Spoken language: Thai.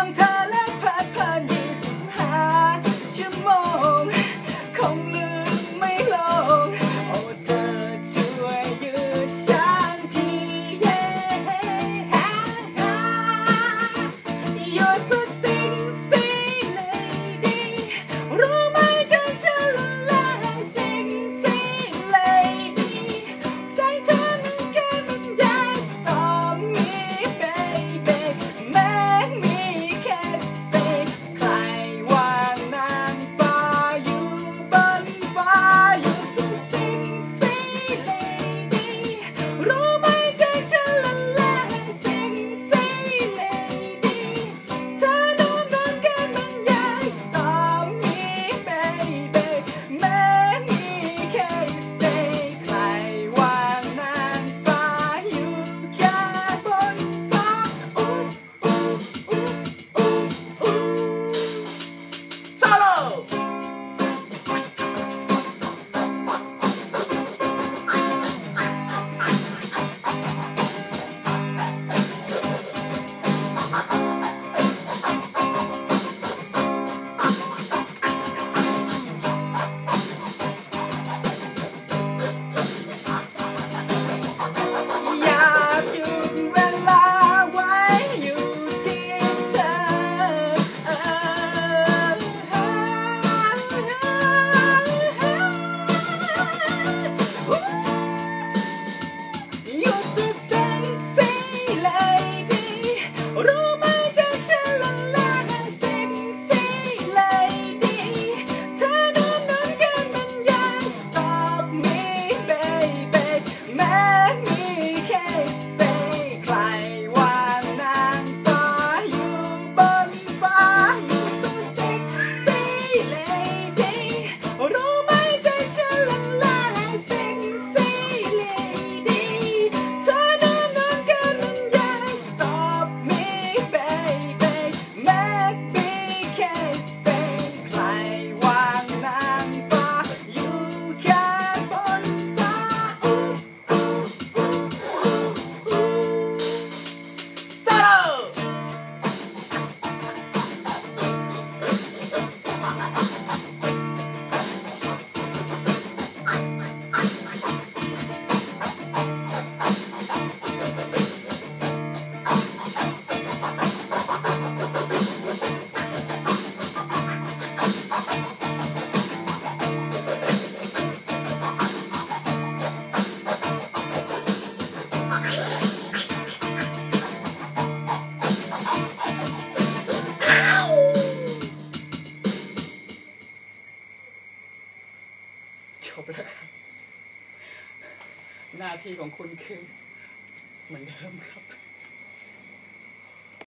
long time. นะครัหน้าที่ของคุณคือเหมือนเดิมครับ